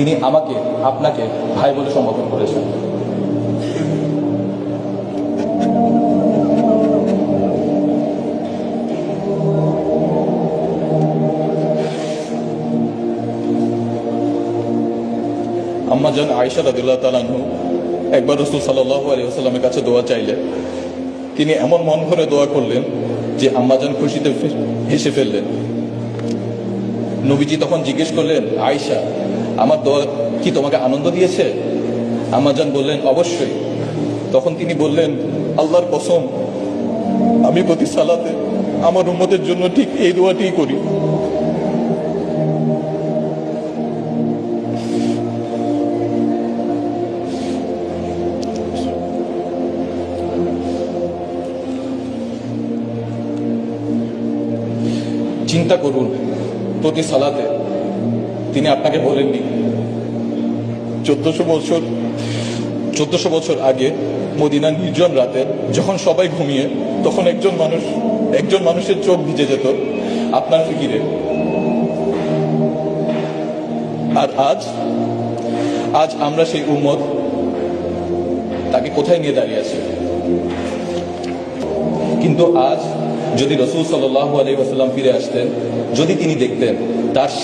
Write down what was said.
তিনি আমাকে, আপনাকে ভাই বলে সম্বোধন করেছেন। আম্মা জান আয়সা রাদিল্লাহ তালানহু একবার রসুল সাল্লাহ আলী আসাল্লামের কাছে দোয়া চাইলেন। তিনি এমন মন ভরে দোয়া করলেন যে আম্মাজান খুশিতে হেসে ফেললেন। নবীজি তখন জিজ্ঞেস করলেন আয়সা আমার দোয়া কি তোমাকে আনন্দ দিয়েছে? আম্মাজান বললেন, অবশ্যই। তখন তিনি বললেন, আল্লাহর কসম, আমি প্রতি সালাতে আমার উম্মতের জন্য ঠিক এই দোয়াটিই করি। চিন্তা করুন, প্রতি সালাতে তিনি আপনাকে বলেননি। চোদ্দশো বছর চোদ্দশো বছর আগে মদিনার নির্জন রাতে যখন সবাই ঘুমিয়ে, তখন একজন মানুষ, একজন মানুষের চোখ ভিজে যেত, আপনার ফিকিরে। আর আজ আজ আমরা সেই উম্মত তাকে কোথায় নিয়ে দাঁড়িয়ে আছি? কিন্তু আজ যদি রসুল সাল্লাহ আলী ফিরে আসতেন, যদি তিনি দেখতেন, তার